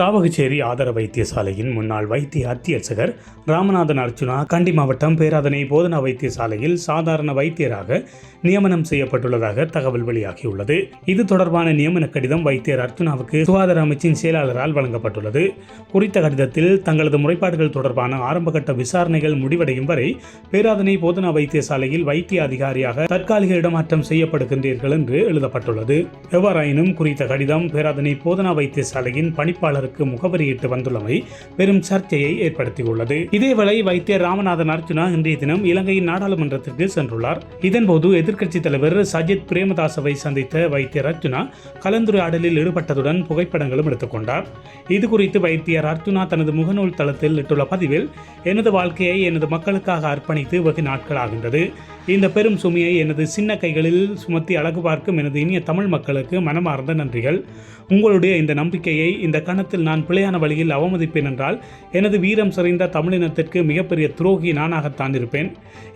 சாவகச்சேரி ஆதார வைத்தியசாலையின் முன்னாள் வைத்திய அத்தியட்சகர் ராமநாதன் அர்ச்சுனா கண்டி மாவட்டம் பேராதனை போதனா வைத்தியசாலையில் சாதாரண வைத்தியராக நியமனம் செய்யப்பட்டுள்ளதாக தகவல் வெளியாகியுள்ளது. இது தொடர்பான நியமன கடிதம் வைத்தியர் அர்ஜுனாவுக்கு சுகாதார அமைச்சின் செயலாளரால் வழங்கப்பட்டுள்ளது. குறித்த கடிதத்தில் தங்களது முறைப்பாடுகள் தொடர்பான ஆரம்பகட்ட விசாரணைகள் முடிவடையும் வரை பேராதனை போதனா வைத்தியசாலையில் வைத்திய அதிகாரியாக தற்காலிக இடமாற்றம் செய்யப்படுகின்றீர்கள் என்று எழுதப்பட்டுள்ளது. எவ்வாறாயினும் குறித்த கடிதம் பேராதனை போதனா வைத்தியசாலையின் பணிப்பாளர் அவர்களுக்கு முகவரியிட்டு வந்துள்ளமை பெரும் சர்ச்சையை ஏற்படுத்தியுள்ளது. இதேவேளை வைத்தியர் ராமநாதன் அர்ஜுனா இன்றைய தினம் இலங்கையின் நாடாளுமன்றத்திற்கு சென்றுள்ளார். இதன்போது எதிர்க்கட்சித் தலைவர் சஜித் பிரேமதாசவை சந்தித்த வைத்தியர் அர்ஜுனா கலந்துரையாடலில் ஈடுபட்டதுடன் புகைப்படங்களும் எடுத்துக்கொண்டார். இது குறித்து வைத்தியர் அர்ஜுனா தனது முகநூல் தளத்தில் இட்டுள்ள பதிவில் எனது வாழ்க்கையை எனது மக்களுக்காக அர்ப்பணித்து வெகு நாட்களாகின்றது. இந்த பெரும் சுமையை எனது சின்ன கைகளில் சுமத்தி அழகு பார்க்கும் எனது இனிய தமிழ் மக்களுக்கு மனமார்ந்த நன்றிகள். உங்களுடைய இந்த நம்பிக்கையை இந்த கணத்தில் நான் பிழையான வழியில் அவமதிப்பேன் என்றால் எனது வீரம் சிறைந்த தமிழினத்திற்கு மிகப்பெரிய துரோகி நானாகத்தான் இருப்பேன்.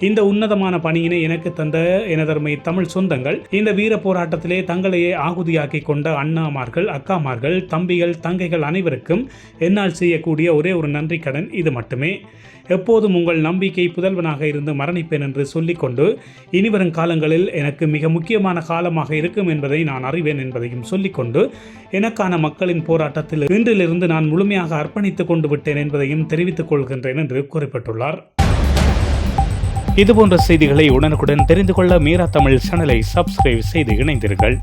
இந்த உன்னதமான பணியினை எனக்கு தந்த எனதர்மை தமிழ் சொந்தங்கள் இந்த வீர போராட்டத்திலே தங்களையே ஆகுதியாக்கி கொண்ட அண்ணாமார்கள் அக்காமார்கள் தம்பிகள் தங்கைகள் அனைவருக்கும் என்னால் செய்யக்கூடிய ஒரே ஒரு நன்றி கடன் இது மட்டுமே. எப்போதும் உங்கள் நம்பிக்கை புதல்வனாக இருந்து மரணிப்பேன் என்று சொல்லிக்கொண்டு இனிவரும் காலங்களில் எனக்கு மிக முக்கியமான காலமாக இருக்கும் என்பதை நான் அறிவேன் என்பதையும் சொல்லிக்கொண்டு எனக்கான மக்களின் போராட்டத்தில் இன்றிலிருந்து நான் முழுமையாக அர்ப்பணித்துக் கொண்டு விட்டேன் என்பதையும் தெரிவித்துக் கொள்கின்றேன் என்று குறிப்பிட்டுள்ளார். இதுபோன்ற செய்திகளை உடனுக்குடன் தெரிந்து கொள்ள மீரா தமிழ் சேனலை சப்ஸ்கிரைப் செய்து இணைந்தீர்கள்